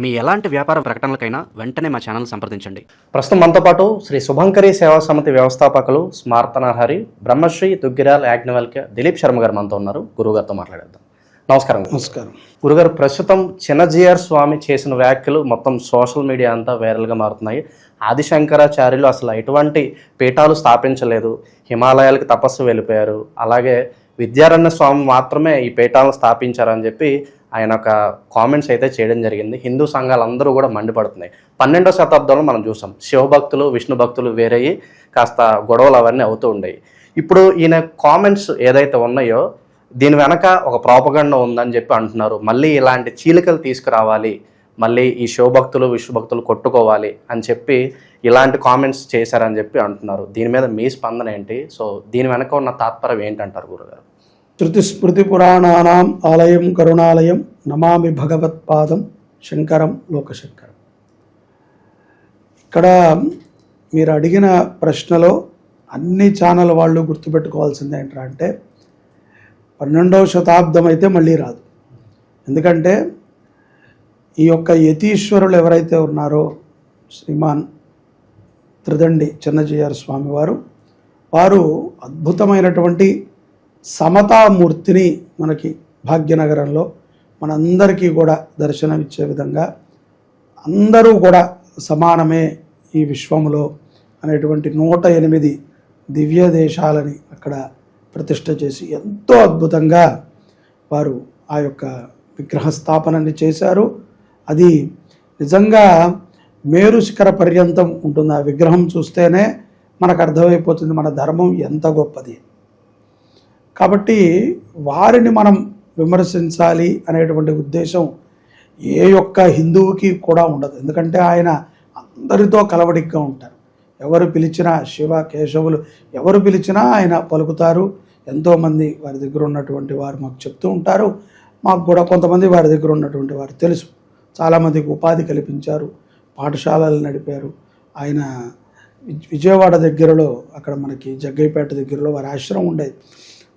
మీ ఎలాంటి వ్యాపార ప్రకటనలకైనా వెంటనే మా ఛానల్ సంప్రదించండి. ప్రస్తుతం మనతో పాటు శ్రీ శుభంకరి సేవా సమితి వ్యవస్థాపకులు స్మార్తనహరి బ్రహ్మశ్రీ దుగ్గిరాల్ యాజ్ఞవల్క్య దిలీప్ శర్మ గారు మనతో ఉన్నారు. గురుగారితో మాట్లాడేద్దాం. నమస్కారం నమస్కారం. గురుగారు ప్రస్తుతం చిన్నజీఆర్ స్వామి చేసిన వ్యాఖ్యలు మొత్తం సోషల్ మీడియా అంతా వైరల్గా మారుతున్నాయి. ఆదిశంకరాచార్యులు అసలు ఎటువంటి పీఠాలు స్థాపించలేదు. హిమాలయాలకు తపస్సు వెళ్ళిపోయారు. అలాగే విద్యారణ్య స్వామి మాత్రమే ఈ పీఠాలను స్థాపించారని చెప్పి ఆయన ఒక కామెంట్స్ అయితే చేయడం జరిగింది. హిందూ సంఘాలు అందరూ కూడా మండిపడుతున్నాయి. పన్నెండో శతాబ్దంలో మనం చూసాం శివభక్తులు విష్ణు భక్తులు వేరయ్యి కాస్త గొడవలు అవన్నీ అవుతూ ఉండేవి. ఇప్పుడు ఈయన కామెంట్స్ ఏదైతే ఉన్నాయో దీని వెనక ఒక ప్రాపగండ ఉందని చెప్పి అంటున్నారు. మళ్ళీ ఇలాంటి చీలికలు తీసుకురావాలి మళ్ళీ ఈ శివభక్తులు విష్ణుభక్తులు కొట్టుకోవాలి అని చెప్పి ఇలాంటి కామెంట్స్ చేశారని చెప్పి అంటున్నారు. దీని మీద మీ స్పందన ఏంటి? సో దీని వెనక ఉన్న తాత్పర్యం ఏంటంటారు గురుగారు? శృతి స్మృతి ఆలయం కరుణాలయం నమామి భగవత్పాదం శంకరం లోకశంకరం. ఇక్కడ మీరు అడిగిన ప్రశ్నలో అన్ని ఛానల్ వాళ్ళు గుర్తుపెట్టుకోవాల్సింది ఏంటంటే పన్నెండవ శతాబ్దం అయితే మళ్ళీ రాదు. ఎందుకంటే ఈ యొక్క యతీశ్వరులు ఎవరైతే ఉన్నారో శ్రీమాన్ త్రిదండి చిన్నజీఆర్ స్వామివారు వారు అద్భుతమైనటువంటి సమతామూర్తిని మనకి భాగ్యనగరంలో మనందరికీ కూడా దర్శనమిచ్చే విధంగా అందరూ కూడా సమానమే ఈ విశ్వములో అనేటువంటి నూట ఎనిమిది దివ్య దేశాలని అక్కడ ప్రతిష్ట చేసి ఎంతో అద్భుతంగా వారు ఆ యొక్క విగ్రహ స్థాపనని చేశారు. అది నిజంగా మేరు శిఖర పర్యంతం ఉంటుంది. ఆ విగ్రహం చూస్తేనే మనకు అర్థమైపోతుంది మన ధర్మం ఎంత గొప్పది. కాబట్టి వారిని మనం విమర్శించాలి అనేటువంటి ఉద్దేశం ఏ ఒక్క హిందువుకి కూడా ఉండదు. ఎందుకంటే ఆయన అందరితో కలవడిగ్గా ఉంటారు. ఎవరు పిలిచినా శివ కేశవులు ఎవరు పిలిచినా ఆయన పలుకుతారు. ఎంతోమంది వారి దగ్గర ఉన్నటువంటి వారు మాకు చెప్తూ ఉంటారు. మాకు కూడా కొంతమంది వారి దగ్గర ఉన్నటువంటి వారు తెలుసు. చాలామందికి ఉపాధి కల్పించారు. పాఠశాలలు నడిపారు. ఆయన విజ్- విజయవాడ దగ్గరలో అక్కడ మనకి జగ్గైపేట దగ్గరలో వారి ఆశ్రమం ఉండేది.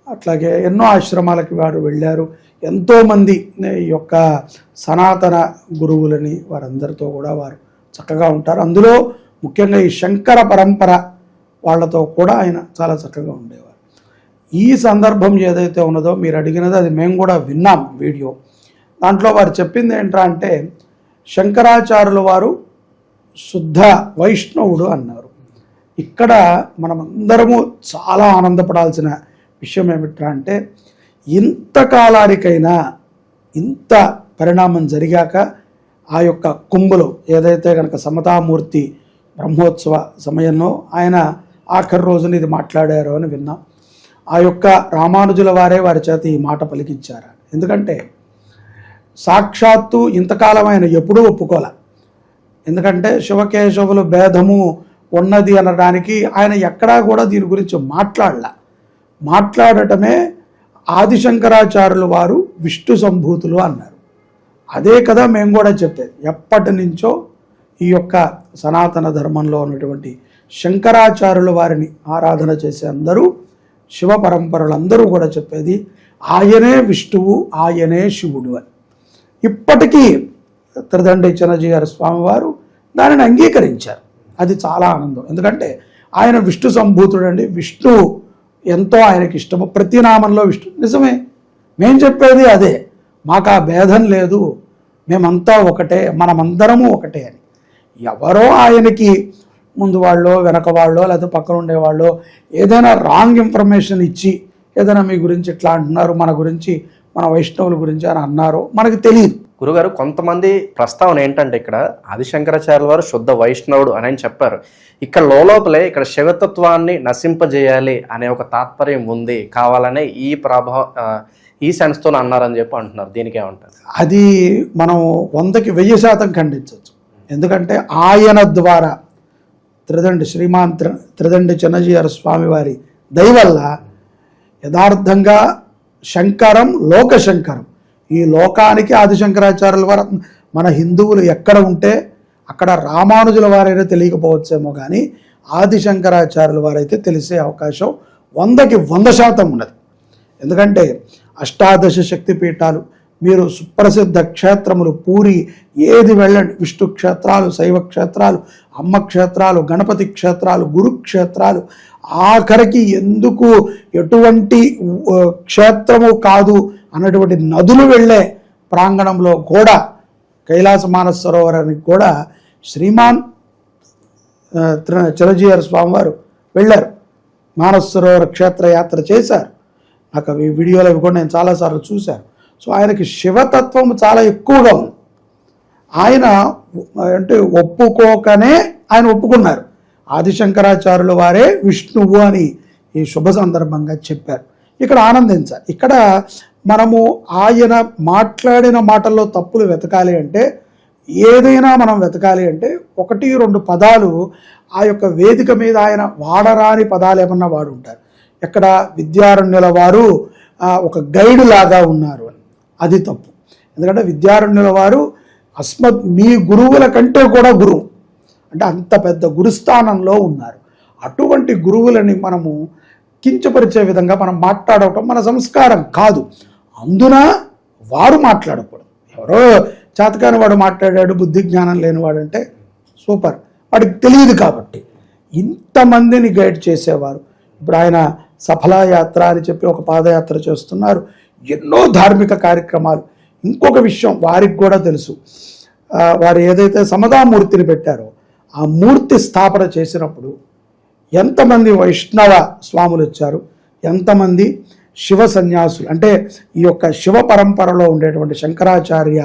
అట్లాగే ఎన్నో ఆశ్రమాలకి వారు వెళ్ళారు. ఎంతోమంది ఈ యొక్క సనాతన గురువులని వారందరితో కూడా వారు చక్కగా ఉంటారు. అందులో ముఖ్యంగా ఈ శంకర పరంపర వాళ్ళతో కూడా ఆయన చాలా చక్కగా ఉండేవారు. ఈ సందర్భం ఏదైతే ఉన్నదో మీరు అడిగినది అది మేము కూడా విన్నాం వీడియో. దాంట్లో వారు చెప్పింది ఏంట్రా అంటే శంకరాచార్యుల వారు శుద్ధ వైష్ణవుడు అన్నారు. ఇక్కడ మనమందరము చాలా ఆనందపడాల్సిన విషయం ఏమిట్రా అంటే ఇంతకాలానికైనా ఇంత పరిణామం జరిగాక ఆ యొక్క కుంభలో ఏదైతే కనుక సమతామూర్తి బ్రహ్మోత్సవ సమయంలో ఆయన ఆఖరి రోజున ఇది మాట్లాడారు అని విన్నాం. ఆ యొక్క రామానుజుల వారే వారి చేత ఈ మాట పలికించారు. ఎందుకంటే సాక్షాత్తు ఇంతకాలం ఆయన ఎప్పుడూ ఒప్పుకోలే. ఎందుకంటే శివకేశవులు భేదము ఉన్నది అనడానికి ఆయన ఎక్కడా కూడా దీని గురించి మాట్లాడలే. మాట్లాడటమే ఆదిశంకరాచార్యులు వారు విష్ణు సంభూతులు అన్నారు. అదే కదా మేము కూడా చెప్పేది. ఎప్పటి నుంచో ఈ యొక్క సనాతన ధర్మంలో ఉన్నటువంటి శంకరాచార్యుల వారిని ఆరాధన చేసే అందరూ శివ పరంపరలందరూ కూడా చెప్పేది ఆయనే విష్ణువు ఆయనే శివుడు అని. ఇప్పటికీ త్రిదండి చిన్నజీ స్వామివారు దానిని అంగీకరించారు. అది చాలా ఆనందం. ఎందుకంటే ఆయన విష్ణు సంభూతుడు అండి విష్ణువు ఎంతో ఆయనకి ఇష్టము. ప్రతి నామంలో విష్ణు నిజమే. మేం చెప్పేది అదే. మాకు ఆ భేదం లేదు. మేమంతా ఒకటే. మనమందరము ఒకటే అని. ఎవరో ఆయనకి ముందు వాళ్ళో వెనక వాళ్ళో లేకపోతే పక్కన ఉండేవాళ్ళు ఏదైనా రాంగ్ ఇన్ఫర్మేషన్ ఇచ్చి ఏదైనా మీ గురించి ఇట్లా అంటున్నారు మన గురించి మన వైష్ణవుల గురించి అని అన్నారు మనకు తెలియదు. గురుగారు కొంతమంది ప్రస్తావన ఏంటంటే ఇక్కడ ఆదిశంకరాచార్యుల వారు శుద్ధ వైష్ణవుడు అని ఆయన చెప్పారు. ఇక్కడ లోపలే ఇక్కడ శివతత్వాన్ని నశింపజేయాలి అనే ఒక తాత్పర్యం ఉంది కావాలనే ఈ ప్రభావ ఈ సెన్స్తో అన్నారని చెప్పి అంటున్నారు. దీనికి ఏమంటారు? అది మనం వందకి వెయ్యి శాతం ఖండించవచ్చు. ఎందుకంటే ఆయన ద్వారా త్రిదండి శ్రీమాన్ త్రి త్రిదండి చిన్నజీఆర్ స్వామివారి దయవల్ల యథార్థంగా శంకరం లోకశంకరం ఈ లోకానికి ఆదిశంకరాచార్యుల వారు మన హిందువులు ఎక్కడ ఉంటే అక్కడ రామానుజుల వారైనా తెలియకపోవచ్చేమో కానీ ఆదిశంకరాచార్యుల వారైతే తెలిసే అవకాశం వందకి వంద శాతం ఉన్నది. ఎందుకంటే అష్టాదశ శక్తి పీఠాలు మీరు సుప్రసిద్ధ క్షేత్రములు పూరి ఏది వెళ్ళండి విష్ణు క్షేత్రాలు శైవ క్షేత్రాలు అమ్మ క్షేత్రాలు గణపతి క్షేత్రాలు గురుక్షేత్రాలు ఆఖరికి ఎందుకు ఎటువంటి క్షేత్రము కాదు అన్నటువంటి నదులు వెళ్ళే ప్రాంగణంలో కూడా కైలాస మానస సరోవరానికి కూడా శ్రీమాన్ చిరంజీవారి స్వామివారు వెళ్ళారు. మానస సరోవర క్షేత్రయాత్ర చేశారు. నాకు అవి వీడియోలు అవి కూడా నేను చాలాసార్లు చూశాను. సో ఆయనకి శివతత్వం చాలా ఎక్కువగా ఉంది. ఆయన అంటే ఒప్పుకోకనే ఆయన ఒప్పుకున్నారు. ఆదిశంకరాచార్యుల వారే విష్ణువు అని ఈ శుభ సందర్భంగా చెప్పారు. ఇక్కడ ఆనందించాలి ఇక్కడ మనము ఆయన మాట్లాడిన మాటల్లో తప్పులు వెతకాలి అంటే ఏదైనా మనం వెతకాలి అంటే ఒకటి రెండు పదాలు ఆ యొక్క వేదిక మీద ఆయన వాడరాని పదాలు ఏమన్నా వాడు ఉంటారు ఎక్కడ విద్యారణ్యుల వారు ఒక గైడ్ లాగా ఉన్నారు అని. అది తప్పు. ఎందుకంటే విద్యారణ్యుల వారు అస్మత్ మీ గురువుల కంటే కూడా గురువు. అంటే అంత పెద్ద గురుస్థానంలో ఉన్నారు. అటువంటి గురువులని మనము కించపరిచే విధంగా మనం మాట్లాడటం మన సంస్కారం కాదు. అందున వారు మాట్లాడకూడదు. ఎవరో చేతకాని వాడు మాట్లాడాడు బుద్ధి జ్ఞానం లేనివాడు అంటే సూపర్. వాడికి తెలియదు కాబట్టి. ఇంతమందిని గైడ్ చేసేవారు. ఇప్పుడు ఆయన సఫలయాత్ర అని చెప్పి ఒక పాదయాత్ర చేస్తున్నారు. ఎన్నో ధార్మిక కార్యక్రమాలు. ఇంకొక విషయం వారికి కూడా తెలుసు. వారు ఏదైతే సమదామూర్తిని పెట్టారో ఆ మూర్తి స్థాపన చేసినప్పుడు ఎంతమంది వైష్ణవ స్వాములు వచ్చారు? ఎంతమంది శివ సన్యాసులు అంటే ఈ యొక్క శివ పరంపరలో ఉండేటువంటి శంకరాచార్య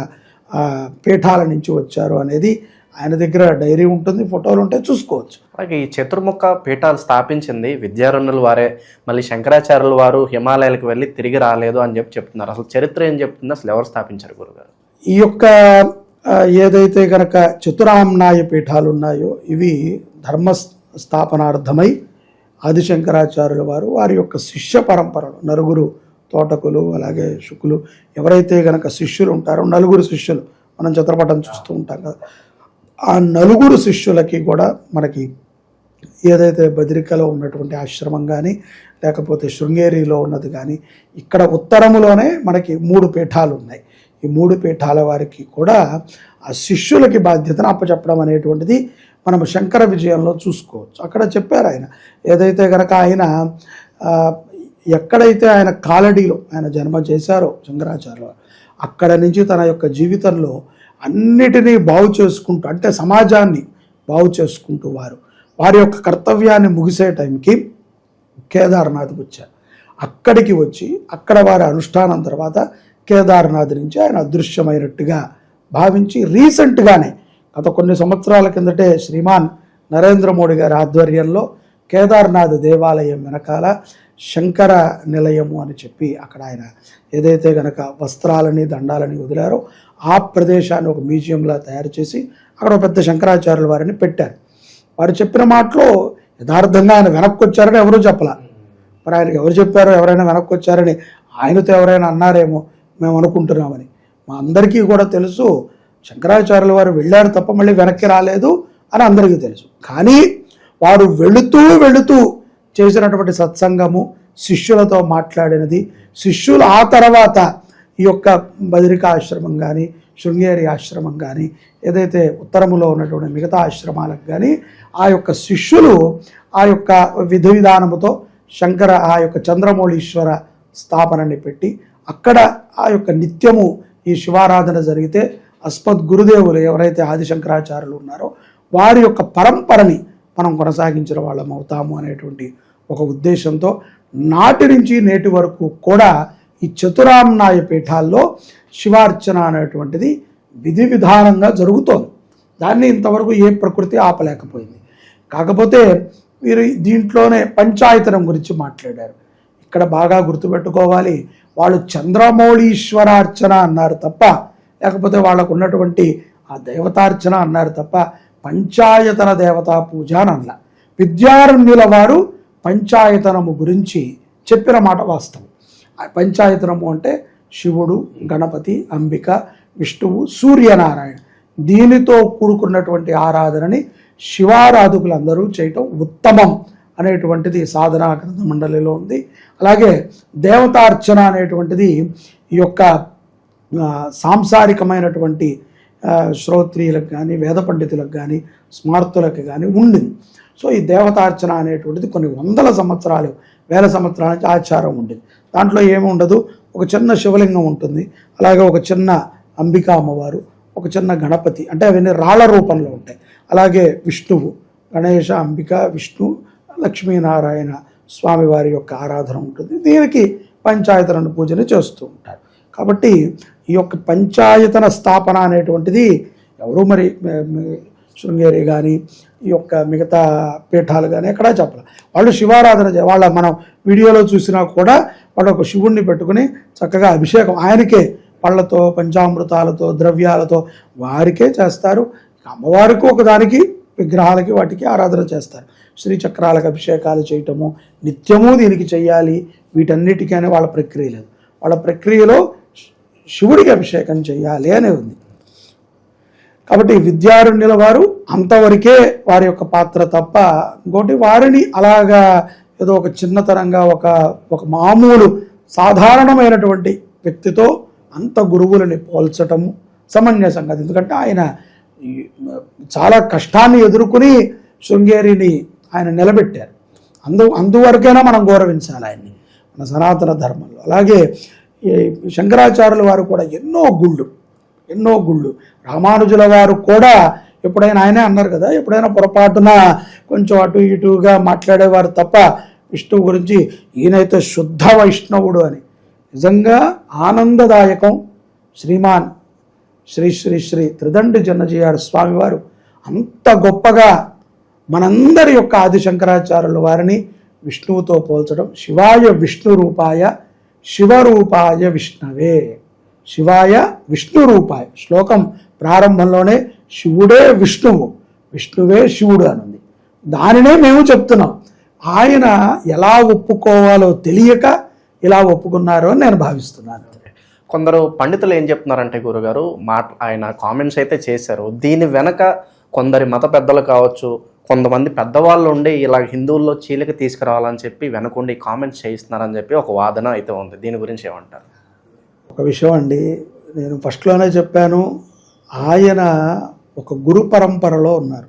పీఠాల నుంచి వచ్చారు అనేది ఆయన దగ్గర డైరీ ఉంటుంది ఫోటోలు ఉంటాయి చూసుకోవచ్చు. అలాగే ఈ చతుర్ముఖ పీఠాలు స్థాపించింది విద్యారణుల వారే. మళ్ళీ శంకరాచార్యుల వారు హిమాలయాలకు వెళ్ళి తిరిగి రాలేదు అని చెప్పి చెప్తున్నారు. అసలు చరిత్ర ఏం చెప్తుంది? అసలు ఎవరు స్థాపించారు గురుగారు? ఈ యొక్క ఏదైతే గనక చతురామ్నాయ పీఠాలు ఉన్నాయో ఇవి ధర్మ స్థాపనార్థమై ఆదిశంకరాచార్యుల వారు వారి యొక్క శిష్య పరంపరలు నలుగురు తోటకులు అలాగే శుకులు ఎవరైతే గనక శిష్యులు ఉంటారో నలుగురు శిష్యులు మనం చిత్రపటం చూస్తూ ఉంటాం కదా ఆ నలుగురు శిష్యులకి కూడా మనకి ఏదైతే బదిరికలో ఉన్నటువంటి ఆశ్రమం కానీ లేకపోతే శృంగేరిలో ఉన్నది కానీ ఇక్కడ ఉత్తరములోనే మనకి మూడు పీఠాలు ఉన్నాయి ఈ మూడు పీఠాల వారికి కూడా ఆ శిష్యులకి బాధ్యతను అప్పచెప్పడం అనేటువంటిది మనం శంకర విజయంలో చూసుకోవచ్చు. అక్కడ చెప్పారు ఆయన. ఏదైతే కనుక ఆయన ఎక్కడైతే ఆయన కాలడీలో ఆయన జన్మ చేశారో శంకరాచార్య అక్కడ నుంచి తన యొక్క జీవితంలో అన్నిటినీ బాగు చేసుకుంటూ అంటే సమాజాన్ని బాగు చేసుకుంటూ వారు వారి యొక్క కర్తవ్యాన్ని ముగిసే టైంకి కేదార్నాథ్కి వచ్చారు. అక్కడికి వచ్చి అక్కడ వారి అనుష్ఠానం తర్వాత కేదార్నాథ్ నుంచి ఆయన అదృశ్యమైనట్టుగా భావించి రీసెంట్గానే గత కొన్ని సంవత్సరాల కిందటే శ్రీమాన్ నరేంద్ర మోడీ గారి ఆధ్వర్యంలో కేదార్నాథ్ దేవాలయం వెనకాల శంకర నిలయము అని చెప్పి అక్కడ ఆయన ఏదైతే గనక వస్త్రాలని దండాలని వదిలారో ఆ ప్రదేశాన్ని ఒక మ్యూజియంలా తయారు చేసి అక్కడ పెద్ద శంకరాచార్యుల వారిని పెట్టారు. వారు చెప్పిన మాటలో యథార్థంగా ఆయన వెనక్కి వచ్చారని ఎవరూ చెప్పలా. మరి ఆయనకి ఎవరు చెప్పారో ఎవరైనా వెనక్కి వచ్చారని ఆయనతో ఎవరైనా అన్నారేమో మేము అనుకుంటున్నామని. మా అందరికీ కూడా తెలుసు శంకరాచార్యుల వారు వెళ్ళారు తప్ప మళ్ళీ వెనక్కి రాలేదు అని అందరికీ తెలుసు. కానీ వారు వెళుతూ వెళుతూ చేసినటువంటి సత్సంగము శిష్యులతో మాట్లాడినది. శిష్యులు ఆ తర్వాత ఈ యొక్క బదిరిక ఆశ్రమం కానీ శృంగేరి ఆశ్రమం కానీ ఏదైతే ఉత్తరములో ఉన్నటువంటి మిగతా ఆశ్రమాలకు కానీ ఆ యొక్క శిష్యులు ఆ యొక్క విధి విధానముతో శంకర ఆ యొక్క చంద్రమౌళీశ్వర స్థాపనని పెట్టి అక్కడ ఆ యొక్క నిత్యము ఈ శివారాధన జరిగితే అస్మద్ గురుదేవులు ఎవరైతే ఆదిశంకరాచార్యులు ఉన్నారో వారి యొక్క పరంపరని మనం కొనసాగించిన వాళ్ళం అవుతాము అనేటువంటి ఒక ఉద్దేశంతో నాటి నుంచి నేటి వరకు కూడా ఈ చతురామ్నాయ పీఠాల్లో శివార్చన అనేటువంటిది విధి విధానంగా జరుగుతోంది. దాన్ని ఇంతవరకు ఏ ప్రకృతి ఆపలేకపోయింది. కాకపోతే మీరు దీంట్లోనే పంచాయతనం గురించి మాట్లాడారు. ఇక్కడ బాగా గుర్తుపెట్టుకోవాలి. వాళ్ళు చంద్రమౌళీశ్వరార్చన అన్నారు తప్ప లేకపోతే వాళ్ళకు ఉన్నటువంటి ఆ దేవతార్చన అన్నారు తప్ప పంచాయతన దేవతా పూజ అని అన్న విద్యారణ్యుల వారు పంచాయతనము గురించి చెప్పిన మాట వాస్తవం. ఆ పంచాయతనము అంటే శివుడు గణపతి అంబిక విష్ణువు సూర్యనారాయణ. దీనితో కూడుకున్నటువంటి ఆరాధనని శివారాధకులందరూ చేయటం ఉత్తమం. అనేటువంటిది సాధనా గ్రంథ మండలిలో ఉంది. అలాగే దేవతార్చన అనేటువంటిది ఈ యొక్క సాంసారికమైనటువంటి శ్రోత్రియులకు కానీ వేద పండితులకు కానీ స్మార్తులకు కానీ ఉండింది. సో ఈ దేవతార్చన అనేటువంటిది కొన్ని వందల సంవత్సరాలు వేల సంవత్సరాల నుంచి ఆచారం ఉండేది. దాంట్లో ఏమి ఉండదు. ఒక చిన్న శివలింగం ఉంటుంది. అలాగే ఒక చిన్న అంబికా అమ్మవారు ఒక చిన్న గణపతి అంటే అవన్నీ రాళ్ళ రూపంలో ఉంటాయి. అలాగే విష్ణువు గణేష అంబిక విష్ణు లక్ష్మీనారాయణ స్వామివారి యొక్క ఆరాధన ఉంటుంది. దీనికి పంచాయతన పూజలు చేస్తూ ఉంటారు. కాబట్టి ఈ యొక్క పంచాయతన స్థాపన అనేటువంటిది ఎవరు మరి శృంగేరి కానీ ఈ యొక్క మిగతా పీఠాలు కానీ ఎక్కడా చెప్పాలి. వాళ్ళు శివారాధన వాళ్ళ మనం వీడియోలో చూసినా కూడా వాళ్ళు ఒక శివుణ్ణి పెట్టుకుని చక్కగా అభిషేకం ఆయనకే పళ్ళతో పంచామృతాలతో ద్రవ్యాలతో వారికే చేస్తారు. అమ్మవారికి ఒకదానికి విగ్రహాలకి వాటికి ఆరాధన చేస్తారు. శ్రీచక్రాలకు అభిషేకాలు చేయటము నిత్యము దీనికి చేయాలి. వీటన్నిటికైనా వాళ్ళ ప్రక్రియ లేదు. వాళ్ళ ప్రక్రియలో శివుడికి అభిషేకం చేయాలి అనే ఉంది. కాబట్టి విద్యారణ్యుల వారు అంతవరకే వారి యొక్క పాత్ర తప్ప ఇంకోటి వారిని అలాగా ఏదో ఒక చిన్నతనంగా ఒక ఒక మామూలు సాధారణమైనటువంటి వ్యక్తితో అంత గురువులని పోల్చటము సమంజసం కాదు. ఎందుకంటే ఆయన చాలా కష్టాన్ని ఎదుర్కొని శృంగేరిని ఆయన నిలబెట్టారు. అందు అందువరకైనా మనం గౌరవించాలి ఆయన్ని మన సనాతన ధర్మంలో. అలాగే శంకరాచార్యుల వారు కూడా ఎన్నో గుళ్ళు ఎన్నో గుళ్ళు. రామానుజుల వారు కూడా ఎప్పుడైనా ఆయనే అన్నారు కదా ఎప్పుడైనా పొరపాటున కొంచెం అటు ఇటుగా మాట్లాడేవారు తప్ప విష్ణువు గురించి ఈయనైతే శుద్ధ వైష్ణవుడు అని. నిజంగా ఆనందదాయకం శ్రీమాన్ శ్రీ శ్రీ శ్రీ త్రిదండి జన్నజీఆర్ స్వామివారు అంత గొప్పగా మనందరి యొక్క ఆది శంకరాచార్యుల వారిని విష్ణువుతో పోల్చడం శివాయ విష్ణు రూపాయ శివరూపాయ విష్ణవే. శివాయ విష్ణు రూపాయ. శ్లోకం ప్రారంభంలోనే శివుడే విష్ణువు విష్ణువే శివుడు అనుంది. దానినే మేము చెప్తున్నాం. ఆయన ఎలా ఒప్పుకోవాలో తెలియక ఇలా ఒప్పుకున్నారో అని నేను భావిస్తున్నాను. కొందరు పండితులు ఏం చెప్తున్నారంటే గురుగారు మాట ఆయన కామెంట్స్ అయితే చేశారు. దీని వెనక కొందరి మత పెద్దలు కావచ్చు కొంతమంది పెద్దవాళ్ళు ఉండి ఇలా హిందువుల్లో చీలిక తీసుకురావాలని చెప్పి వెనకుండి కామెంట్స్ చేయిస్తున్నారని చెప్పి ఒక వాదన అయితే ఉంది. దీని గురించి ఏమంటారు? ఒక విషయం అండి. నేను ఫస్ట్లోనే చెప్పాను. ఆయన ఒక గురు పరంపరలో ఉన్నారు.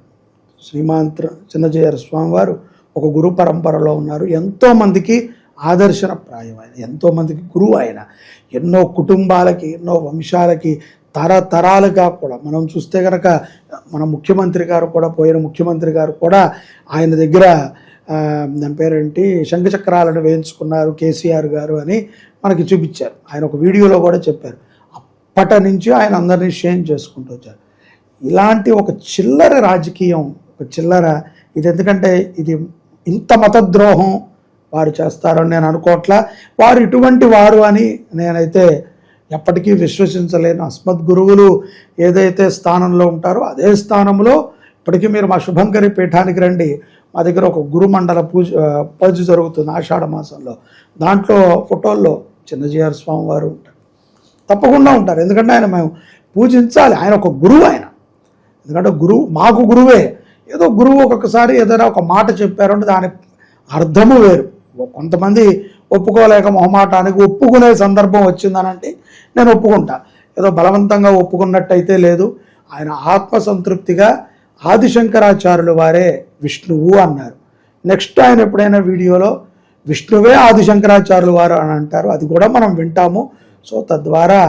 శ్రీమాంత్ర చిన్నజయర స్వామివారు ఒక గురు పరంపరలో ఉన్నారు. ఎంతోమందికి ఆదర్శనప్రాయం ఆయన ఎంతోమందికి గురువు ఆయన. ఎన్నో కుటుంబాలకి ఎన్నో వంశాలకి తరతరాలుగా కూడా మనం చూస్తే కనుక మన ముఖ్యమంత్రి గారు కూడా పోయిన ముఖ్యమంత్రి గారు కూడా ఆయన దగ్గర దాని పేరేంటి? శంఖచక్రాలను వేయించుకున్నారు కేసీఆర్ గారు అని మనకి చూపించారు. ఆయన ఒక వీడియోలో కూడా చెప్పారు. అప్పటి నుంచి ఆయన అందరినీ షేమ్ చేసుకుంటూ వచ్చారు. ఇలాంటి ఒక చిల్లర రాజకీయం ఒక చిల్లర ఇది ఎందుకంటే ఇది ఇంత మతద్రోహం వారు చేస్తారని నేను అనుకోవట్లా. వారు ఇటువంటి వారు అని నేనైతే ఎప్పటికీ విశ్వసించలేను అస్మద్ గురువులు ఏదైతే స్థానంలో ఉంటారో అదే స్థానంలో ఇప్పటికీ మీరు మా శుభంకరి పీఠానికి రండి. మా దగ్గర ఒక గురుమండల పూజ పూజ జరుగుతుంది ఆషాఢ మాసంలో. దాంట్లో ఫోటోల్లో చిన్నజీఆర్ స్వామి వారు ఉంటారు. తప్పకుండా ఉంటారు. ఎందుకంటే ఆయన మేము పూజించాలి. ఆయన ఒక గురువు ఆయన. ఎందుకంటే గురువు మాకు గురువే. ఏదో గురువు ఒక్కొక్కసారి ఏదైనా ఒక మాట చెప్పారంటే దాని అర్థము వేరు. కొంతమంది ఒప్పుకోలేక మొహమాటానికి ఒప్పుకునే సందర్భం వచ్చిందనంటే నేను ఒప్పుకుంటా. ఏదో బలవంతంగా ఒప్పుకున్నట్టయితే లేదు. ఆయన ఆత్మసంతృప్తిగా ఆదిశంకరాచార్యులు వారే విష్ణువు అన్నారు. నెక్స్ట్ ఆయన ఎప్పుడైనా వీడియోలో విష్ణువే ఆదిశంకరాచార్యులు వారు అని అంటారు. అది కూడా మనం వింటాము. సో తద్వారా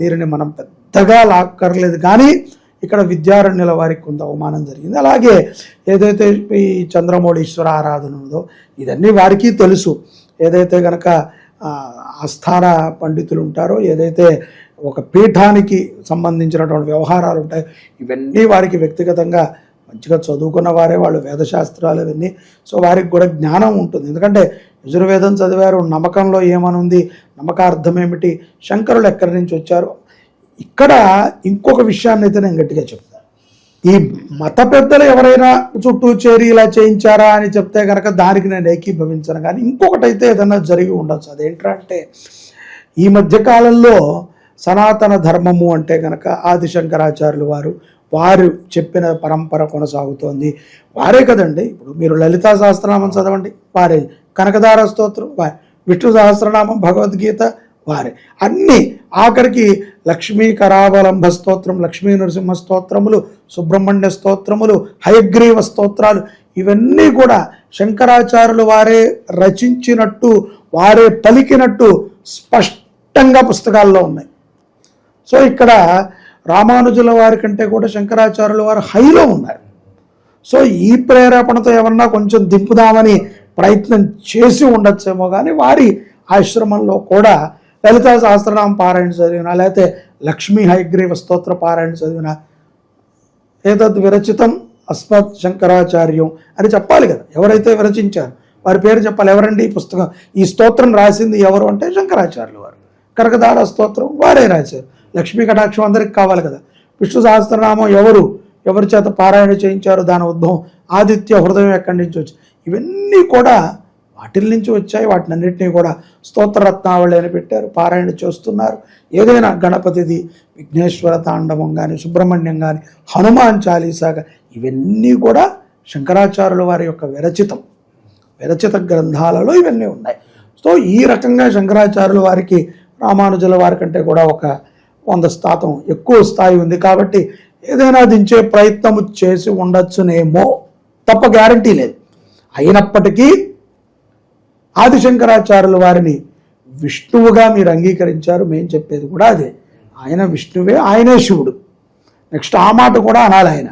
దీనిని మనం పెద్దగా లాక్కర్లేదు. కానీ ఇక్కడ విద్యారణ్యుల వారికి కొంత అవమానం జరిగింది. అలాగే ఏదైతే ఈ చంద్రమౌళీశ్వర ఆరాధన ఉందో ఇదన్నీ వారికి తెలుసు. ఏదైతే గనక ఆస్థాన పండితులు ఉంటారో ఏదైతే ఒక పీఠానికి సంబంధించినటువంటి వ్యవహారాలు ఉంటాయి ఇవన్నీ వారికి వ్యక్తిగతంగా మంచిగా చదువుకున్న వారే వాళ్ళు వేదశాస్త్రాలు ఇవన్నీ సో వారికి కూడా జ్ఞానం ఉంటుంది. ఎందుకంటే యజుర్వేదం చదివారు నమ్మకంలో ఏమనుంది నమ్మకార్థం ఏమిటి శంకరులు ఎక్కడి నుంచి వచ్చారు? ఇక్కడ ఇంకొక విషయాన్ని అయితే నేను గట్టిగా చెప్తాను. ఈ మత పెద్దలు ఎవరైనా చుట్టూ చేరి ఇలా చేయించారా అని చెప్తే కనుక దానికి నేను ఏకీభవించను. కానీ ఇంకొకటైతే ఏదైనా జరిగి ఉండొచ్చు. అదేంటంటే ఈ మధ్య కాలంలో సనాతన ధర్మము అంటే కనుక ఆదిశంకరాచార్యులు వారు వారు చెప్పిన పరంపర కొనసాగుతోంది. వారే కదండి. ఇప్పుడు మీరు లలితా సహస్రనామం చదవండి. వారే కనకదార స్తోత్రం వారే విష్ణు సహస్రనామం భగవద్గీత వారే. అన్నీ ఆఖరికి లక్ష్మీ కరావలంబ స్తోత్రం లక్ష్మీ నరసింహ స్తోత్రములు సుబ్రహ్మణ్య స్తోత్రములు హయగ్రీవ స్తోత్రాలు ఇవన్నీ కూడా శంకరాచార్యులు వారే రచించినట్టు వారే పలికినట్టు స్పష్టంగా పుస్తకాల్లో ఉన్నాయి. సో ఇక్కడ రామానుజుల వారి కంటే కూడా శంకరాచార్యుల వారు హైలో ఉన్నారు. సో ఈ ప్రేరేపణతో ఏమన్నా కొంచెం దింపుదామని ప్రయత్నం చేసి ఉండొచ్చేమో కానీ వారి ఆశ్రమంలో కూడా లలితా సహస్రనామ పారాయణ చదివినా లేకపోతే లక్ష్మీ హైగ్రీవ స్తోత్ర పారాయణ చదివిన ఏతద్ విరచితం అస్మత్ శంకరాచార్యం అని చెప్పాలి కదా. ఎవరైతే విరచించారు వారి పేరు చెప్పాలి ఎవరండి ఈ పుస్తకం? ఈ స్తోత్రం రాసింది ఎవరు అంటే శంకరాచార్యులు వారు. కనకదార స్తోత్రం వారే రాశారు. లక్ష్మీ కటాక్షం అందరికి కావాలి కదా. విష్ణు సహస్రనామం ఎవరు? ఎవరి చేత పారాయణ చేయించారు? దాని ఉద్భవం ఆదిత్య హృదయం ఎక్కడి నుంచి వచ్చి ఇవన్నీ కూడా వాటిల నుంచి వచ్చాయి. వాటిని అన్నింటినీ కూడా స్తోత్రరత్నావళి అని పెట్టారు. పారాయణ చేస్తున్నారు. ఏదైనా గణపతిది విఘ్నేశ్వర తాండవం కానీ సుబ్రహ్మణ్యం కానీ హనుమాన్ చాలీసా ఇవన్నీ కూడా శంకరాచార్యుల వారి యొక్క విరచితం. విరచిత గ్రంథాలలో ఇవన్నీ ఉన్నాయి. సో ఈ రకంగా శంకరాచార్యుల వారికి రామానుజుల వారి కంటే కూడా ఒక వంద శాతం ఎక్కువ స్థాయి ఉంది కాబట్టి ఏదైనా దించే ప్రయత్నం చేసి ఉండొచ్చునేమో తప్ప గ్యారంటీ లేదు. అయినప్పటికీ ఆదిశంకరాచార్యుల వారిని విష్ణువుగా మీరు అంగీకరించారు మేము చెప్పేది కూడా అదే. ఆయన విష్ణువే ఆయనే శివుడు. నెక్స్ట్ ఆ మాట కూడా అనాలి ఆయన.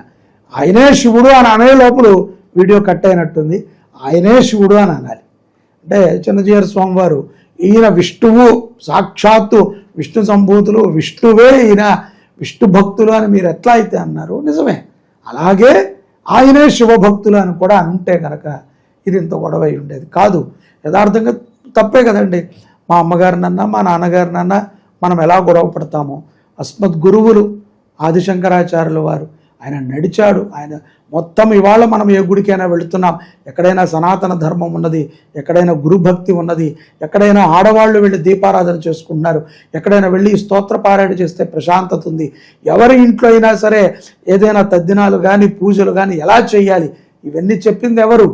ఆయనే శివుడు అని అనే లోపల వీడియో కట్ అయినట్టుంది. ఆయనే శివుడు అని అనాలి. అంటే చిన్నజీయర్ స్వామి వారు ఈయన విష్ణువు సాక్షాత్తు విష్ణు సంభూతులు విష్ణువే ఈయన విష్ణు భక్తులు అని మీరు ఎట్లా అయితే అన్నారు నిజమే. అలాగే ఆయనే శివభక్తులు అని కూడా అనుంటే కనుక ఇది ఇంత గొడవ అయి ఉండేది కాదు. యథార్థంగా తప్పే కదండి. మా అమ్మగారినన్నా మా నాన్నగారినన్నా మనం ఎలా గొడవపడతామో అస్మత్ అస్మద్ గురువులు ఆదిశంకరాచార్యుల వారు. ఆయన నడిచాడు. ఆయన మొత్తం ఇవాళ మనం ఏ గుడికైనా వెళుతున్నాం. ఎక్కడైనా సనాతన ధర్మం ఉన్నది ఎక్కడైనా గురుభక్తి ఉన్నది ఎక్కడైనా ఆడవాళ్ళు వెళ్ళి దీపారాధన చేసుకుంటున్నారు ఎక్కడైనా వెళ్ళి స్తోత్ర పారాయణ చేస్తే ప్రశాంతత ఉంది. ఎవరి ఇంట్లో అయినా సరే ఏదైనా తద్దినాలు కానీ పూజలు కానీ ఎలా చేయాలి? ఇవన్నీ చెప్పింది ఎవరు?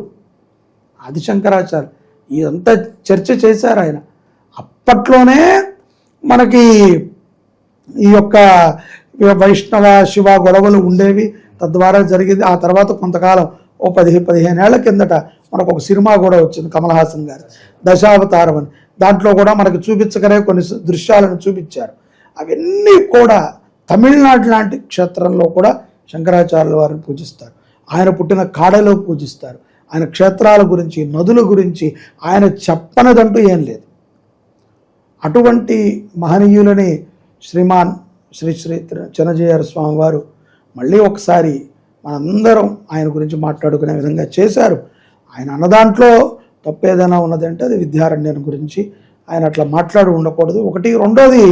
ఆదిశంకరాచార్య ఇదంతా చర్చ చేశారు ఆయన. అప్పట్లోనే మనకి ఈ యొక్క వైష్ణవ శివ గొడవలు ఉండేవి. తద్వారా జరిగింది. ఆ తర్వాత కొంతకాలం ఓ పదిహే పదిహేను ఏళ్ళ కిందట మనకు ఒక సినిమా కూడా వచ్చింది కమల్ హాసన్ గారు. దశావతారం అని. దాంట్లో కూడా మనకు చూపించగలే కొన్ని దృశ్యాలను చూపించారు. అవన్నీ కూడా తమిళనాడు లాంటి క్షేత్రంలో కూడా శంకరాచార్యుల వారిని పూజిస్తారు. ఆయన పుట్టిన కాడలో పూజిస్తారు. ఆయన క్షేత్రాల గురించి నదుల గురించి ఆయన చెప్పనదంటూ ఏం లేదు. అటువంటి మహనీయులని శ్రీమాన్ శ్రీ శ్రీ చిన్నజీయర్ స్వామి వారు మళ్ళీ ఒకసారి మనందరం ఆయన గురించి మాట్లాడుకునే విధంగా చేశారు. ఆయన అన్నదాంట్లో తప్పేదైనా ఉన్నదంటే అది విద్యారణ్యం గురించి ఆయన అట్లా మాట్లాడి ఉండకూడదు. ఒకటి రెండోది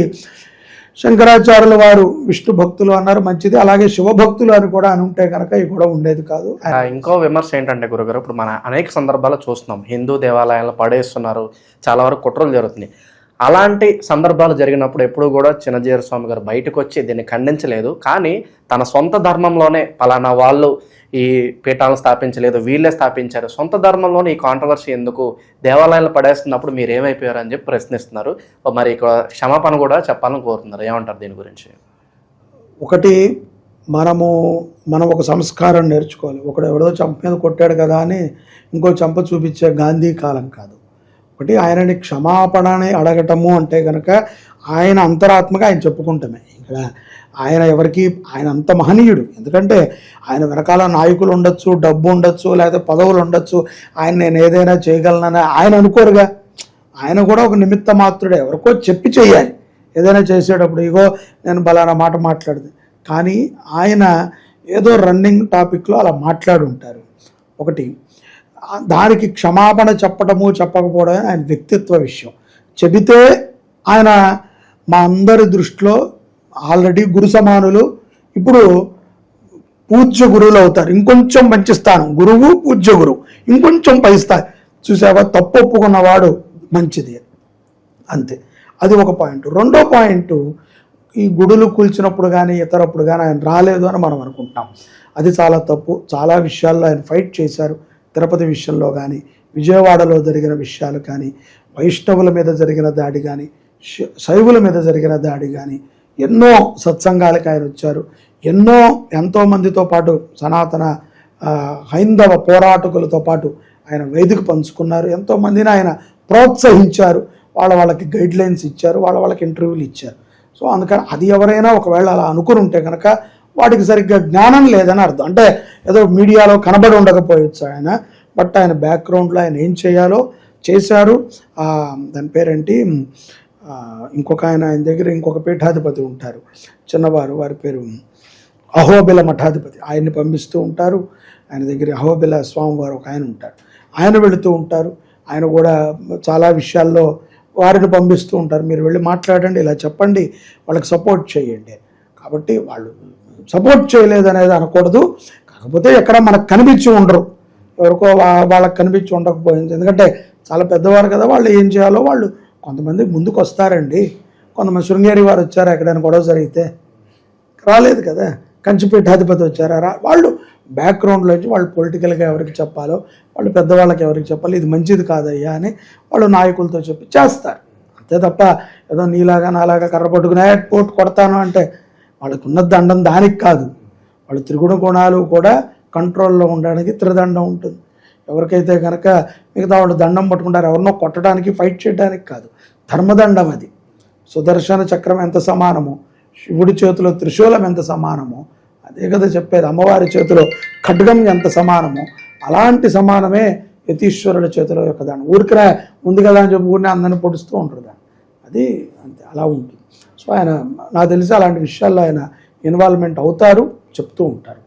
శంకరాచార్యుల వారు విష్ణు భక్తులు అన్నారు మంచిది. అలాగే శివభక్తులు అని కూడా అని ఉంటే కనుక ఇవి కూడా ఉండేది కాదు. ఇంకో విమర్శ ఏంటంటే గురుగారు ఇప్పుడు మన అనేక సందర్భాల్లో చూస్తున్నాం. హిందూ దేవాలయాలు పడేస్తున్నారు చాలా వరకు కుట్రలు జరుగుతున్నాయి. అలాంటి సందర్భాలు జరిగినప్పుడు ఎప్పుడు కూడా చిన్నజీర స్వామి గారు బయటకు వచ్చి దీన్ని ఖండించలేదు. కానీ తన సొంత ధర్మంలోనే పలానా వాళ్ళు ఈ పీఠాలను స్థాపించలేదు వీళ్ళే స్థాపించారు. సొంత ధర్మంలోనే ఈ కాంట్రవర్సీ ఎందుకు దేవాలయాలు పడేస్తున్నప్పుడు మీరు ఏమైపోయారు అని చెప్పి ప్రశ్నిస్తున్నారు. మరి ఇక్కడ క్షమాపణ కూడా చెప్పాలని కోరుతున్నారు. ఏమంటారు దీని గురించి? ఒకటి మనము మనం ఒక సంస్కారం నేర్చుకోవాలి. ఒకడు ఎవడో చంప మీద కొట్టాడు కదా అని ఇంకో చంప చూపించే గాంధీ కాలం కాదు. ఒకటి ఆయనని క్షమాపణని అడగటము అంటే కనుక ఆయన అంతరాత్మగా ఆయన చెప్పుకుంటామే. ఇక్కడ ఆయన ఎవరికి ఆయన అంత మహనీయుడు. ఎందుకంటే ఆయన వెనకాల నాయకులు ఉండొచ్చు డబ్బు ఉండొచ్చు లేకపోతే పదవులు ఉండొచ్చు. ఆయన నేను ఏదైనా చేయగలనని ఆయన అనుకోరుగా. ఆయన కూడా ఒక నిమిత్త మాత్రుడే. ఎవరికో చెప్పి చేయాలి. ఏదైనా చేసేటప్పుడు ఇగో నేను బలానా మాట మాట్లాడదు. కానీ ఆయన ఏదో రన్నింగ్ టాపిక్లో అలా మాట్లాడి ఉంటారు. ఒకటి దానికి క్షమాపణ చెప్పడము చెప్పకపోవడం ఆయన వ్యక్తిత్వ విషయం. చెబితే ఆయన మా అందరి దృష్టిలో ఆల్రెడీ గురు సమానులు. ఇప్పుడు పూజ్య గురువులు అవుతారు. ఇంకొంచెం మంచి స్థానం. గురువు పూజ్య గురువు. ఇంకొంచెం పై స్థాయి చూసావా? తప్పు ఒప్పుకున్నవాడు మంచిది. అంతే. అది ఒక పాయింట్. రెండో పాయింట్ ఈ గుడులు కూల్చినప్పుడు కానీ ఇతరప్పుడు కానీ ఆయన రాలేదు అని మనం అనుకుంటాం అది చాలా తప్పు. చాలా విషయాల్లో ఆయన ఫైట్ చేశారు. తిరుపతి విషయంలో కానీ విజయవాడలో జరిగిన విషయాలు కానీ వైష్ణవుల మీద జరిగిన దాడి కానీ శ- శైవుల మీద జరిగిన దాడి కానీ ఎన్నో సత్సంగాలకు ఆయన వచ్చారు. ఎన్నో ఎంతోమందితో పాటు సనాతన హైందవ పోరాటకులతో పాటు ఆయన వేదిక పంచుకున్నారు. ఎంతోమందిని ఆయన ప్రోత్సహించారు. వాళ్ళ వాళ్ళకి గైడ్ లైన్స్ ఇచ్చారు. వాళ్ళ వాళ్ళకి ఇంటర్వ్యూలు ఇచ్చారు. సో అందుకని అది ఎవరైనా ఒకవేళ అలా అనుకుని ఉంటే కనుక వాడికి సరిగ్గా జ్ఞానం లేదని అర్థం. అంటే ఏదో మీడియాలో కనబడి ఉండకపోవచ్చు ఆయన. బట్ ఆయన బ్యాక్గ్రౌండ్లో ఆయన ఏం చేయాలో చేశారు. దాని పేరేంటి? ఇంకొక ఆయన ఆయన దగ్గర ఇంకొక పీఠాధిపతి ఉంటారు. చిన్నవారు వారి పేరు అహోబిల మఠాధిపతి. ఆయన్ని పంపిస్తూ ఉంటారు. ఆయన దగ్గర అహోబిల స్వామివారు ఒక ఆయన ఉంటారు. ఆయన వెళుతూ ఉంటారు. ఆయన కూడా చాలా విషయాల్లో వారిని పంపిస్తూ ఉంటారు. మీరు వెళ్ళి మాట్లాడండి ఇలా చెప్పండి వాళ్ళకి సపోర్ట్ చేయండి. కాబట్టి వాళ్ళు సపోర్ట్ చేయలేదు అనేది అనకూడదు. కాకపోతే ఎక్కడ మనకు కనిపించి ఉండరు. ఎవరికో వాళ్ళకి కనిపించి ఉండకపోయింది. ఎందుకంటే చాలా పెద్దవారు కదా వాళ్ళు ఏం చేయాలో వాళ్ళు కొంతమంది ముందుకు వస్తారండి కొంతమంది శృంగేరి వారు వచ్చారు ఎక్కడైనా గొడవ జరిగితే? రాలేదు కదా. కంచిపీఠాధిపతి వచ్చారా? రా వాళ్ళు బ్యాక్గ్రౌండ్లో నుంచి వాళ్ళు పొలిటికల్గా ఎవరికి చెప్పాలో వాళ్ళు పెద్దవాళ్ళకి ఎవరికి చెప్పాలి ఇది మంచిది కాదయ్యా అని వాళ్ళు నాయకులతో చెప్పి చేస్తారు. అంతే తప్ప ఏదో నీలాగా నాలాగా కర్ర పట్టుకునే పోటు కొడతాను అంటే వాళ్ళకి ఉన్న దండం దానికి కాదు. వాళ్ళు త్రిగుణ గుణాలు కూడా కంట్రోల్లో ఉండడానికి త్రిదండం ఉంటుంది. ఎవరికైతే కనుక మిగతా వాళ్ళు దండం పట్టుకుంటారు ఎవరినో కొట్టడానికి ఫైట్ చేయడానికి కాదు. ధర్మదండం అది. సుదర్శన చక్రం ఎంత సమానమో శివుడి చేతిలో త్రిశూలం ఎంత సమానమో అదే కదా చెప్పేది అమ్మవారి చేతిలో ఖడ్గం ఎంత సమానమో అలాంటి సమానమే యతీశ్వరుల చేతిలో యొక్క దాన్ని ఊరికనే ఉంది కదా అని చెప్పి అందరిని పొడుస్తూ ఉంటారు దాన్ని. అది అంతే అలా ఉంటుంది. సో ఆయన నాకు తెలిసి అలాంటి విషయాల్లో ఆయన ఇన్వాల్వ్మెంట్ అవుతారు చెప్తూ ఉంటారు.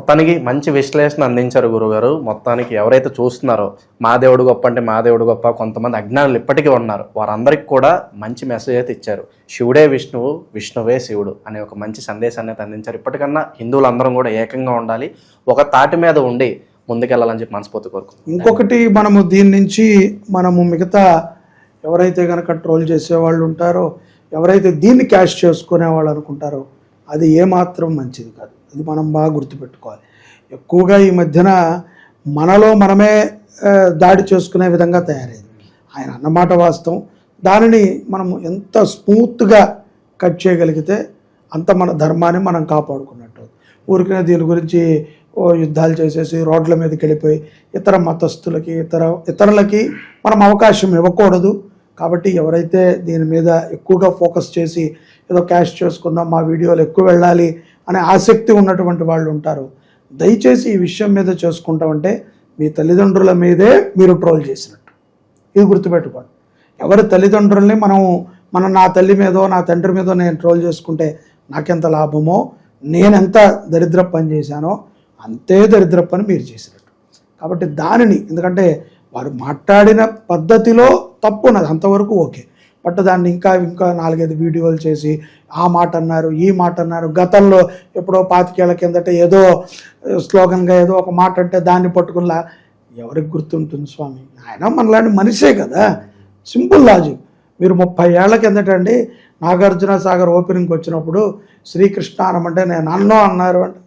మొత్తానికి మంచి విశ్లేషణ అందించారు గురుగారు. మొత్తానికి ఎవరైతే చూస్తున్నారో మా దేవుడు గొప్ప అంటే మా దేవుడు గొప్ప కొంతమంది అజ్ఞానులు ఇప్పటికీ ఉన్నారు. వారందరికీ కూడా మంచి మెసేజ్ అయితే ఇచ్చారు. శివుడే విష్ణువు విష్ణువే శివుడు అనే ఒక మంచి సందేశాన్ని అయితే అందించారు. ఇప్పటికన్నా హిందువులందరం కూడా ఏకంగా ఉండాలి. ఒక తాటి మీద ఉండి ముందుకెళ్ళాలని చెప్పి మనస్ఫూర్తి కోరుకు ఇంకొకటి మనము దీని నుంచి మనము మిగతా ఎవరైతే కనుక ట్రోల్ చేసేవాళ్ళు ఉంటారో ఎవరైతే దీన్ని క్యాష్ చేసుకునే వాళ్ళు అనుకుంటారో అది ఏమాత్రం మంచిది కాదు. ఇది మనం బాగా గుర్తుపెట్టుకోవాలి. ఎక్కువగా ఈ మధ్యన మనలో మనమే దాడి చేసుకునే విధంగా తయారైంది. ఆయన అన్నమాట వాస్తవం. దానిని మనము ఎంత స్మూత్గా కట్ చేయగలిగితే అంత మన ధర్మాన్ని మనం కాపాడుకున్నట్టు ఊరికనే దీని గురించి ఓ యుద్ధాలు చేసేసి రోడ్ల మీదకి వెళ్ళిపోయి ఇతర మతస్థులకి ఇతర ఇతరులకి మనం అవకాశం ఇవ్వకూడదు. కాబట్టి ఎవరైతే దీని మీద ఎక్కువగా ఫోకస్ చేసి ఏదో క్యాష్ చేసుకుందాం మా వీడియోలు ఎక్కువ వెళ్ళాలి అనే ఆసక్తి ఉన్నటువంటి వాళ్ళు ఉంటారు. దయచేసి ఈ విషయం మీద చేసుకుంటామంటే మీ తల్లిదండ్రుల మీదే మీరు ట్రోల్ చేసినట్టు. ఇది గుర్తుపెట్టుకోండి. ఎవరి తల్లిదండ్రుల్ని మనం మన నా తల్లి మీదో నా తండ్రి మీదో నేను ట్రోల్ చేసుకుంటే నాకెంత లాభమో నేనెంత దరిద్ర పని చేశానో అంతే దరిద్ర పని మీరు చేసినట్టు. కాబట్టి దానిని ఎందుకంటే వారు మాట్లాడిన పద్ధతిలో తప్పు ఉన్నది. అంతవరకు ఓకే. బట్ దాన్ని ఇంకా ఇంకా నాలుగైదు వీడియోలు చేసి ఆ మాట అన్నారు ఈ మాట అన్నారు. గతంలో ఎప్పుడో పాతికేళ్ళ కిందట ఏదో స్లోగన్గా ఏదో ఒక మాట అంటే దాన్ని పట్టుకునిలా ఎవరికి గుర్తుంటుంది స్వామి? ఆయన మనలాంటి మనిషే కదా. Simple logic. మీరు ముప్పై ఏళ్ళ కిందట అండి నాగార్జున సాగర్ ఓపెనింగ్కి వచ్చినప్పుడు శ్రీకృష్ణానమంటే నేను అన్నో అన్నారు అంటే.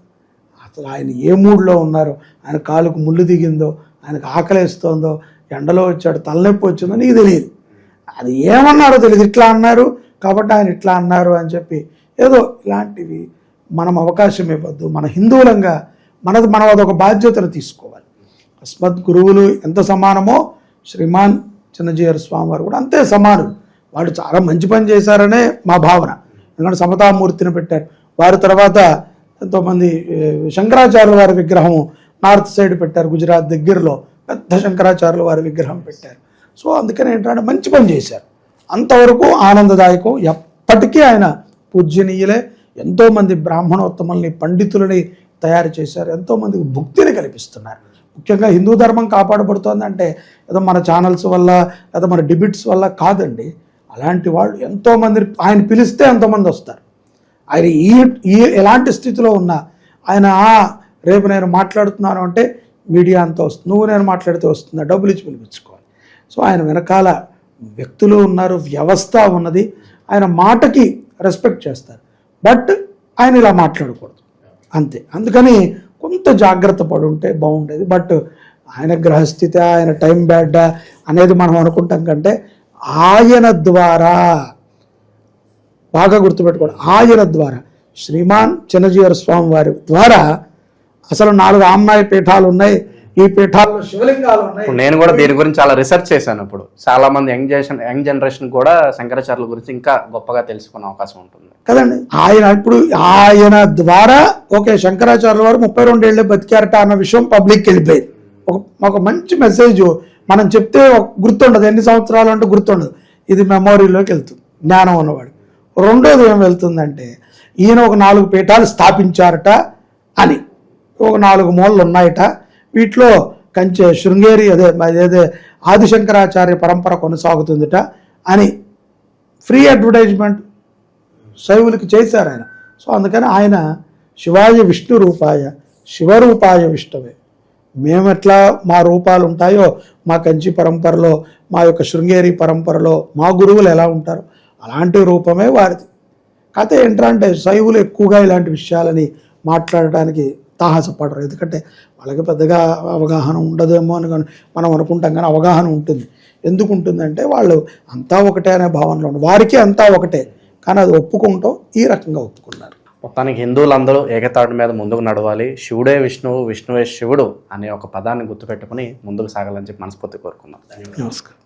అసలు ఆయన ఏ మూడ్లో ఉన్నారు? ఆయన కాలుకు ముళ్ళు దిగిందో ఆయనకు ఆకలేస్తోందో ఎండలో వచ్చాడు తలనొప్పి వచ్చిందో నీకు తెలియదు. అది ఏమన్నారో తెలియదు. ఇట్లా అన్నారు కాబట్టి ఆయన ఇట్లా అన్నారు అని చెప్పి ఏదో ఇలాంటివి మనం అవకాశం ఇవ్వద్దు. మన హిందువులంగా మనది మనం అదొక బాధ్యతను తీసుకోవాలి. అస్మద్ గురువులు ఎంత సమానమో శ్రీమాన్ చిన్నజీయర్ స్వామి వారు కూడా అంతే సమానం వాళ్ళు చాలా మంచి పని చేశారనే మా భావన. ఎందుకంటే సమతామూర్తిని పెట్టారు. వారి తర్వాత ఎంతోమంది శంకరాచార్యుల వారి విగ్రహం నార్త్ సైడ్ పెట్టారు గుజరాత్ దగ్గరలో. పెద్ద శంకరాచార్యుల వారి విగ్రహం పెట్టారు. సో అందుకని ఏంటంటే మంచి పని చేశారు. అంతవరకు ఆనందదాయకం. ఎప్పటికీ ఆయన పూజ్యనీయులే. ఎంతోమంది బ్రాహ్మణోత్తముల్ని పండితులని తయారు చేశారు. ఎంతోమందికి భుక్తిని కల్పిస్తున్నారు. ముఖ్యంగా హిందూ ధర్మం కాపాడబడుతోందంటే ఏదో మన ఛానల్స్ వల్ల లేదా మన డిబిట్స్ వల్ల కాదండి. అలాంటి వాళ్ళు ఎంతోమంది ఆయన పిలిస్తే ఎంతోమంది వస్తారు. ఆయన ఈ ఈ ఎలాంటి స్థితిలో ఉన్నా ఆయన "ఆ, రేపు నేను మాట్లాడుతున్నాను అంటే మీడియా అంతా వస్తుంది నువ్వు నేను మాట్లాడితే వస్తుందా? డబ్బులు ఇచ్చి పిలిపించుకో. సో ఆయన వెనకాల వ్యక్తులు ఉన్నారు వ్యవస్థ ఉన్నది. ఆయన మాటకి రెస్పెక్ట్ చేస్తారు. బట్ ఆయన ఇలా మాట్లాడకూడదు. అంతే. అందుకని కొంత జాగ్రత్త పడి ఉంటే బాగుండేది బట్ ఆయన గ్రహస్థితి ఆయన టైం బ్యాడ్ అనేది మనం అనుకుంటాం కంటే ఆయన ద్వారా బాగా గుర్తుపెట్టుకోండి. ఆయన ద్వారా. శ్రీమాన్ చిన్నజీవర స్వామి వారి ద్వారా అసలు నాలుగు ఆమ్నాయ పీఠాలు ఉన్నాయి ఈ పీఠాల్లో శివలింగాలు ఉన్నాయి. నేను కూడా దీని గురించి చాలా రీసెర్చ్ చేశాను ఇప్పుడు చాలా మంది యంగ్ జనరేషన్ యంగ్ జనరేషన్ కూడా శంకరాచార్యుల గురించి ఇంకా గొప్పగా తెలుసుకునే అవకాశం ఉంటుంది. కదండి? ఆయన ఇప్పుడు ఆయన ద్వారా ఓకే శంకరాచార్యుల వారు ముప్పై రెండేళ్ళే బతికారట అన్న విషయం పబ్లిక్కి వెళ్ళిపోయింది. ఒక ఒక మంచి మెసేజ్ మనం చెప్తే గుర్తుండదు. ఎన్ని సంవత్సరాలు అంటే గుర్తుండదు. ఇది మెమొరీలోకి వెళ్తుంది. జ్ఞానం ఉన్నవాడు. రెండోది ఏం వెళ్తుందంటే ఈయన ఒక నాలుగు పీఠాలు స్థాపించారట అని. ఒక నాలుగు మూలలు ఉన్నాయట. వీటిలో కంచె శృంగేరి అదే అదే ఆదిశంకరాచార్య పరంపర కొనసాగుతుందిట అని ఫ్రీ అడ్వర్టైజ్మెంట్ శైవులకి చేశారు ఆయన. సో అందుకని ఆయన శివాయ విష్ణు రూపాయ శివరూపాయ విష్ణువే. మేము ఎట్లా మా రూపాలు ఉంటాయో మా కంచి పరంపరలో మా యొక్క శృంగేరి పరంపరలో మా గురువులు ఎలా ఉంటారో అలాంటి రూపమే వారిది. కథ ఏంటంటే శైవులు ఎక్కువగా ఇలాంటి విషయాలని మాట్లాడటానికి తాహసపడరు ఎందుకంటే వాళ్ళకి పెద్దగా అవగాహన ఉండదేమో అని కానీ మనం అనుకుంటాం కానీ అవగాహన ఉంటుంది. ఎందుకు ఉంటుందంటే వాళ్ళు అంతా ఒకటే అనే భావనలో ఉన్నారు. వారికి అంతా ఒకటే. కానీ అది ఒప్పుకుంటాం ఈ రకంగా ఒప్పుకున్నారు. మొత్తానికి హిందువులందరూ ఏకతాటి మీద ముందుకు నడవాలి. శివుడే విష్ణువు విష్ణువే శివుడు అనే ఒక పదాన్ని గుర్తుపెట్టుకుని ముందుకు సాగాలని చెప్పి మనస్ఫూర్తి కోరుకుందాం. నమస్కారం.